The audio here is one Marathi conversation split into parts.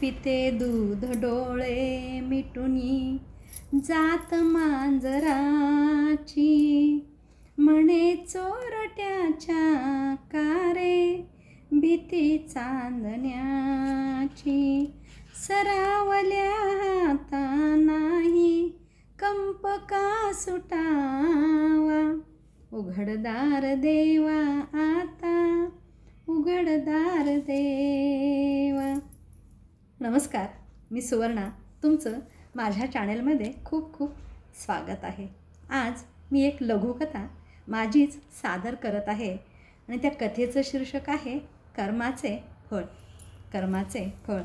पिते दूध डोळे मिटुनी जात मांजराची. म्हणे चोरट्याच्या कारे भीती चांदण्याची. सरावल्या हाता नाही कंप का सुटावा? उघडदार देवा आता उघडदार देवा. नमस्कार मी सुवर्णा. तुमचं माझ्या चॅनलमध्ये खूप खूप स्वागत आहे. आज मी एक लघुकथा माझीच सादर करत आहे आणि त्या कथेचं शीर्षक आहे कर्माचे फळ. कर्माचे फळ.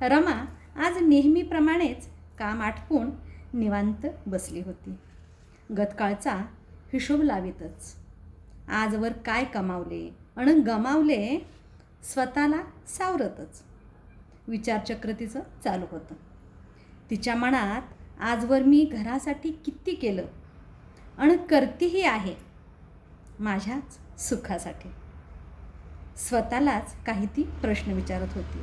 रमा आज नेहमीप्रमाणेच काम आटपून निवांत बसली होती. गतकाळचा हिशोब लावीतच. आजवर काय कमावले? आणि गमावले स्वतःला सावरतच. विचारचक्र तिचं चालू होतं. तिच्या मनात आजवर मी घरासाठी किती केलं? आणि करतीही आहे. माझ्याच सुखासाठी. स्वतःलाच काही ती प्रश्न विचारत होती.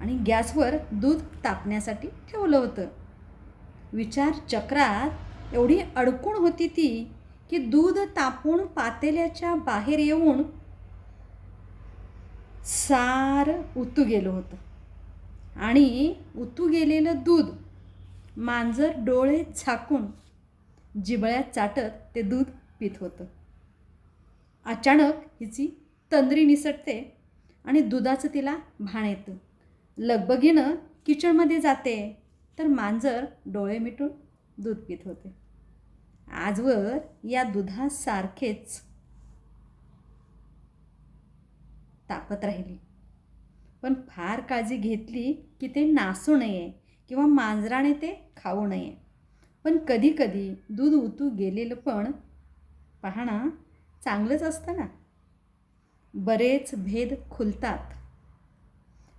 आणि गॅसवर दूध तापण्यासाठी ठेवलं होतं. विचार चक्रात एवढी अडकून होती ती की दूध तापून पातेल्याच्या बाहेर येऊन सार उतू गेलं होतं. आणि उतू गेलेलं दूध मांजर डोळे झाकून जिबळ्यात चाटत ते दूध पित होतं. अचानक हिची तंद्री निसटते आणि दुधाचं तिला भाण येतं. लगबगीनं किचनमध्ये जाते तर मांजर डोळे मिटून दूध पित होते. आजवर या दुधासारखेच तापत राहिली. पण फार काळजी घेतली की ते नासू नये किंवा मांजराने ते खाऊ नये. पण कधीकधी दूध उतू गेलेलं पण पाहणं चांगलंच असतं ना. बरेच भेद खुलतात.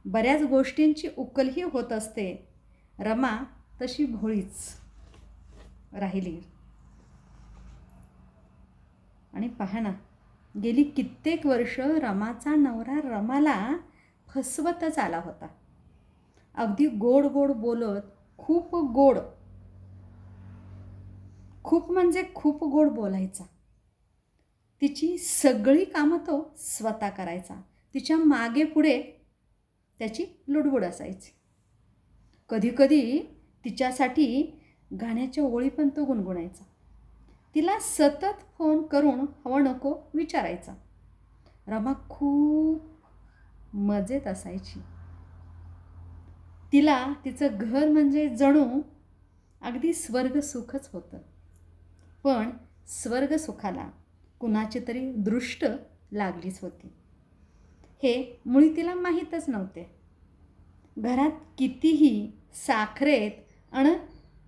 बऱ्याच गोष्टींची उकलही होत असते. रमा तशी भोळीच राहिली. आणि पाहणा गेली कित्येक वर्ष रमाचा नवरा रमाला फसवतच आला होता. अगदी गोड गोड बोलत खूप गोड. खूप म्हणजे खूप गोड बोलायचा. तिची सगळी कामं तो स्वतः करायचा. तिच्यामागे पुढे त्याची लुडबुड असायची. कधीकधी तिच्यासाठी गाण्याच्या ओळी पण तो गुणगुणायचा. तिला सतत फोन करून हवं नको विचारायचा. रमा खूप मजेत असायची. तिला तिचं घर म्हणजे जणू अगदी स्वर्ग सुखच होतं. पण स्वर्ग सुखाला कुणाची तरी दृष्ट लागलीच होती. हे मुळी तिला माहीतच नव्हते. घरात कितीही साखरेत आणि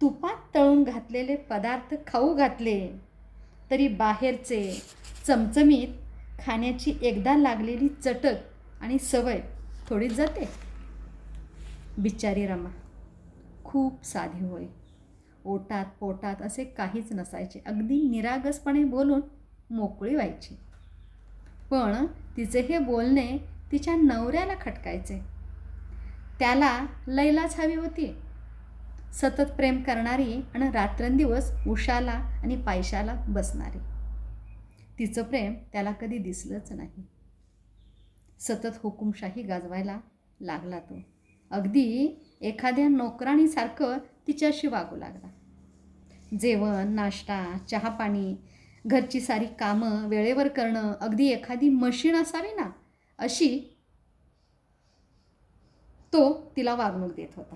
तुपात तळून घातलेले पदार्थ खाऊ घातले तरी बाहेरचे चमचमीत खाण्याची एकदा लागलेली चटक आणि सवय थोडीच जाते. बिचारी रमा खूप साधी होय. ओटात पोटात असे काहीच नसायचे. अगदी निरागसपणे बोलून मोकळी व्हायची. पण तिचे हे बोलणे तिच्या नवऱ्याला खटकायचे. त्याला लैलाच हवी होती. सतत प्रेम करणारी आणि रात्रंदिवस उषाला आणि पायशाला बसणारी. तिचं प्रेम त्याला कधी दिसलंच नाही. सतत हुकुमशाही गाजवायला लागला तो. अगदी एखाद्या नोकराणीसारखं तिच्याशी वागू लागला. जेवण नाश्ता चहापाणी घरची सारी कामं वेळेवर करणं अगदी एखादी मशीन असावी ना अशी तो तिला वागणूक देत होता.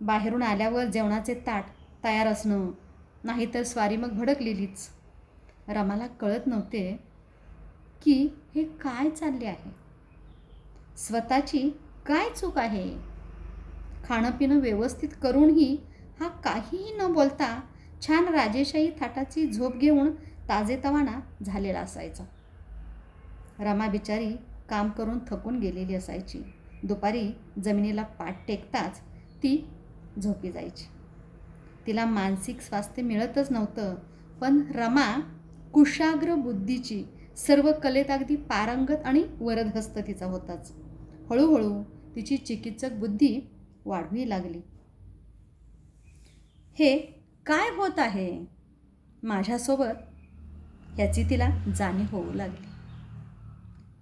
बाहेरून आल्यावर जेवणाचे ताट तयार असणं नाहीतर स्वारी मग भडकलेलीच. रमाला कळत नव्हते की हे काय चालले आहे. स्वतःची काय चूक आहे? खाणं पिणं व्यवस्थित करूनही हा काहीही न बोलता छान राजेशाही थाटाची झोप घेऊन ताजेतवाना झालेला असायचा. रमा बिचारी काम करून थकून गेलेली असायची. दुपारी जमिनीला पाठ टेकताच ती झोपी जायची. तिला मानसिक स्वास्थ्य मिळतच नव्हतं पण रमा कुशाग्र बुद्धीची सर्व कलेत अगदी पारंगत आणि वरदहस्त तिचा होताच. हळूहळू तिची चिकित्सक बुद्धी वाढवी लागली. हे काय होत आहे? माझ्यासोबत? ह्याची तिला जाणीव होऊ लागली.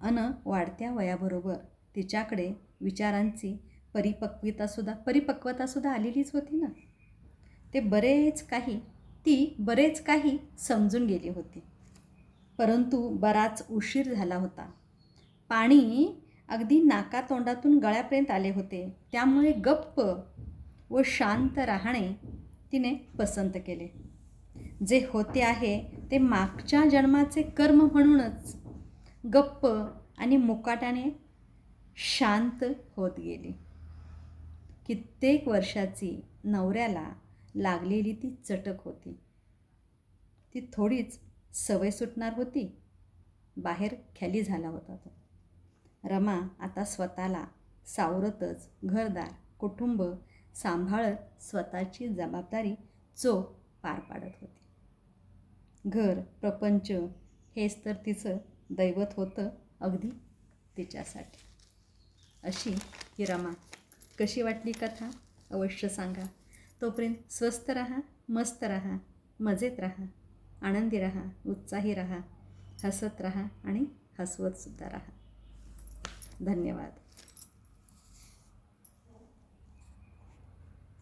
अन वाढत्या वयाबरोबर तिच्याकडे विचारांची परिपक्वतासुद्धा परिपक्वतासुद्धा आलेलीच होती ना? ते बरेच काही ती बरेच काही समजून गेली होती. परंतु बराच उशीर झाला होता. पाणी अगदी नाकातोंडातून गळ्यापर्यंत आले होते. त्यामुळे गप्प व शांत राहणे तिने पसंत केले. जे होते आहे ते मागच्या जन्माचे कर्म म्हणूनच. गप्प आणि मुकाट्याने शांत होत गेली. कित्येक वर्षाची नवऱ्याला लागलेली ती चटक होती. ती थोडीच सवय सुटणार होती. बाहेर खाली झाला होता तो. रमा आता स्वतःला सावरतच घरदार कुटुंब सांभाळत स्वतःची जबाबदारी चोख पार पाडत होती. घर प्रपंच हेच तर तिचं दैवत होतं अगदी तिच्यासाठी. अशी ही रमा. कशी वाटली कथा? अवश्य सांगा. तोपर्यंत स्वस्त रहा मस्त रहा मजेत रहा. आनंदी राहा उत्साही राहा हसत राहा आणि हसवतसुद्धा राहा. धन्यवाद.